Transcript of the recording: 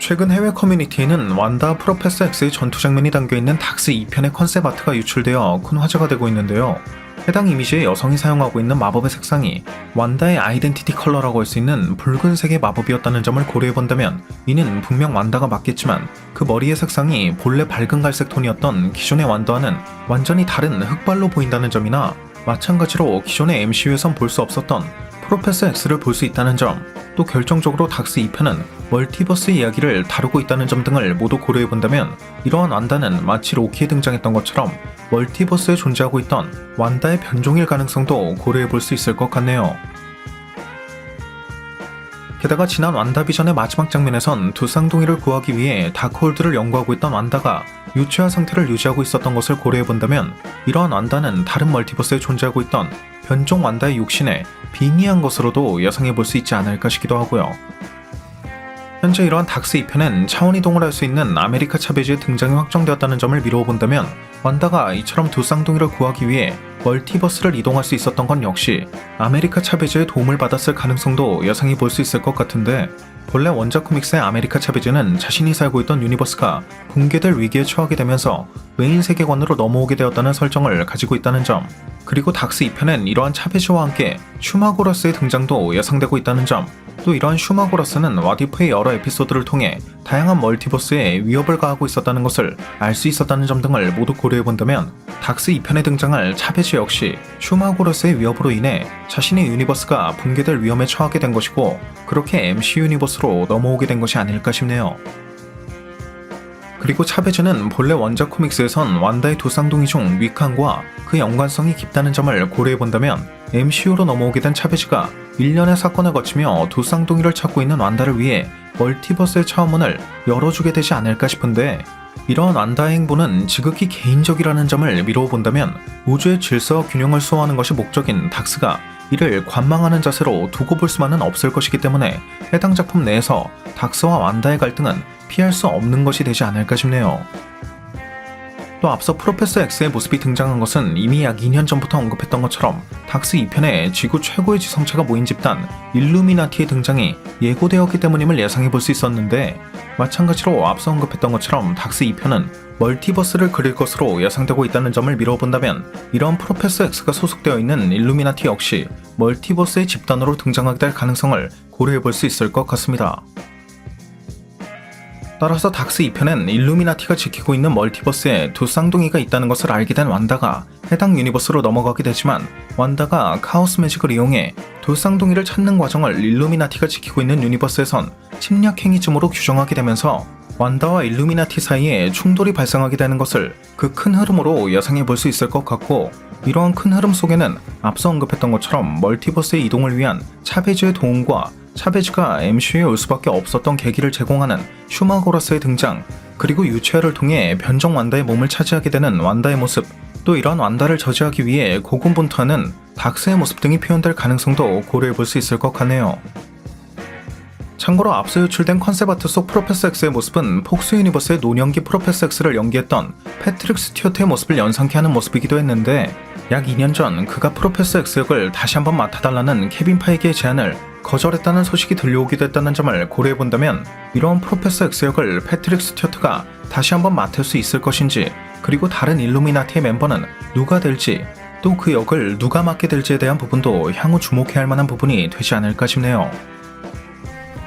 최근 해외 커뮤니티에는 완다 프로페서 X의 전투 장면이 담겨있는 닥스 2편의 컨셉 아트가 유출되어 큰 화제가 되고 있는데요. 해당 이미지의 여성이 사용하고 있는 마법의 색상이 완다의 아이덴티티 컬러라고 할 수 있는 붉은색의 마법이었다는 점을 고려해본다면 이는 분명 완다가 맞겠지만 그 머리의 색상이 본래 밝은 갈색 톤이었던 기존의 완다와는 완전히 다른 흑발로 보인다는 점이나 마찬가지로 기존의 MCU에선 볼 수 없었던 프로페서 X를 볼 수 있다는 점, 또 결정적으로 닥스 2편은 멀티버스 이야기를 다루고 있다는 점 등을 모두 고려해 본다면 이러한 완다는 마치 로키에 등장했던 것처럼 멀티버스에 존재하고 있던 완다의 변종일 가능성도 고려해 볼 수 있을 것 같네요. 게다가 지난 완다비전의 마지막 장면에선 두 쌍둥이를 구하기 위해 다크홀드를 연구하고 있던 완다가 유체화 상태를 유지하고 있었던 것을 고려해본다면 이러한 완다는 다른 멀티버스에 존재하고 있던 변종 완다의 육신에 빙의한 것으로도 예상해볼 수 있지 않을까 싶기도 하고요. 현재 이러한 닥스 2편엔 차원 이동을 할 수 있는 아메리카 차베즈의 등장이 확정되었다는 점을 미루어 본다면 완다가 이처럼 두 쌍둥이를 구하기 위해 멀티버스를 이동할 수 있었던 건 역시 아메리카 차베즈의 도움을 받았을 가능성도 예상해 볼수 있을 것 같은데 본래 원작 코믹스의 아메리카 차베즈는 자신이 살고 있던 유니버스가 붕괴될 위기에 처하게 되면서 메인 세계관으로 넘어오게 되었다는 설정을 가지고 있다는 점 그리고 닥스 2편엔 이러한 차베즈와 함께 슈마고러스의 등장도 예상되고 있다는 점 또 이러한 슈마고러스는 와디프의 여러 에피소드를 통해 다양한 멀티버스에 위협을 가하고 있었다는 것을 알 수 있었다는 점 등을 모두 고려해 본다면 닥스 2편에 등장할 차베즈 역시 슈마고러스의 위협으로 인해 자신의 유니버스가 붕괴될 위험에 처하게 된 것이고 그렇게 MC 유니버스로 넘어오게 된 것이 아닐까 싶네요. 그리고 차베즈는 본래 원작 코믹스에선 완다의 두 쌍둥이 중 위칸과 그 연관성이 깊다는 점을 고려해 본다면 MCU로 넘어오게 된 차베즈가 일련의 사건을 거치며 두 쌍둥이를 찾고 있는 완다를 위해 멀티버스의 차원문을 열어주게 되지 않을까 싶은데 이러한 완다의 행보는 지극히 개인적이라는 점을 미루어 본다면 우주의 질서와 균형을 수호하는 것이 목적인 닥스가 이를 관망하는 자세로 두고 볼 수만은 없을 것이기 때문에 해당 작품 내에서 닥스와 완다의 갈등은 피할 수 없는 것이 되지 않을까 싶네요. 또 앞서 프로페서 X의 모습이 등장한 것은 이미 약 2년 전부터 언급했던 것처럼 닥스 2편에 지구 최고의 지성체가 모인 집단 일루미나티의 등장이 예고되었기 때문임을 예상해 볼 수 있었는데 마찬가지로 앞서 언급했던 것처럼 닥스 2편은 멀티버스를 그릴 것으로 예상되고 있다는 점을 미뤄본다면 이런 프로페서 X가 소속되어 있는 일루미나티 역시 멀티버스의 집단으로 등장하게 될 가능성을 고려해 볼 수 있을 것 같습니다. 따라서 닥스 2편엔 일루미나티가 지키고 있는 멀티버스에 두 쌍둥이가 있다는 것을 알게 된 완다가 해당 유니버스로 넘어가게 되지만 완다가 카오스 매직을 이용해 두 쌍둥이를 찾는 과정을 일루미나티가 지키고 있는 유니버스에선 침략 행위쯤으로 규정하게 되면서 완다와 일루미나티 사이에 충돌이 발생하게 되는 것을 그 큰 흐름으로 예상해 볼 수 있을 것 같고 이러한 큰 흐름 속에는 앞서 언급했던 것처럼 멀티버스의 이동을 위한 차베즈의 도움과 차베즈가 MCU에 올 수밖에 없었던 계기를 제공하는 슈마고러스의 등장, 그리고 유체화를 통해 변종 완다의 몸을 차지하게 되는 완다의 모습, 또 이런 완다를 저지하기 위해 고군분투하는 닥스의 모습 등이 표현될 가능성도 고려해 볼 수 있을 것 같네요. 참고로 앞서 유출된 컨셉 아트 속 프로페서 X의 모습은 폭스 유니버스의 노년기 프로페서 X를 연기했던 패트릭 스튜어트의 모습을 연상케 하는 모습이기도 했는데 약 2년 전 그가 프로페서 X 역을 다시 한번 맡아달라는 케빈 파이기의 제안을 거절했다는 소식이 들려오기도 했다는 점을 고려해본다면 이러한 프로페서 X 역을 패트릭 스튜어트가 다시 한번 맡을 수 있을 것인지 그리고 다른 일루미나티의 멤버는 누가 될지 또 그 역을 누가 맡게 될지에 대한 부분도 향후 주목해야 할 만한 부분이 되지 않을까 싶네요.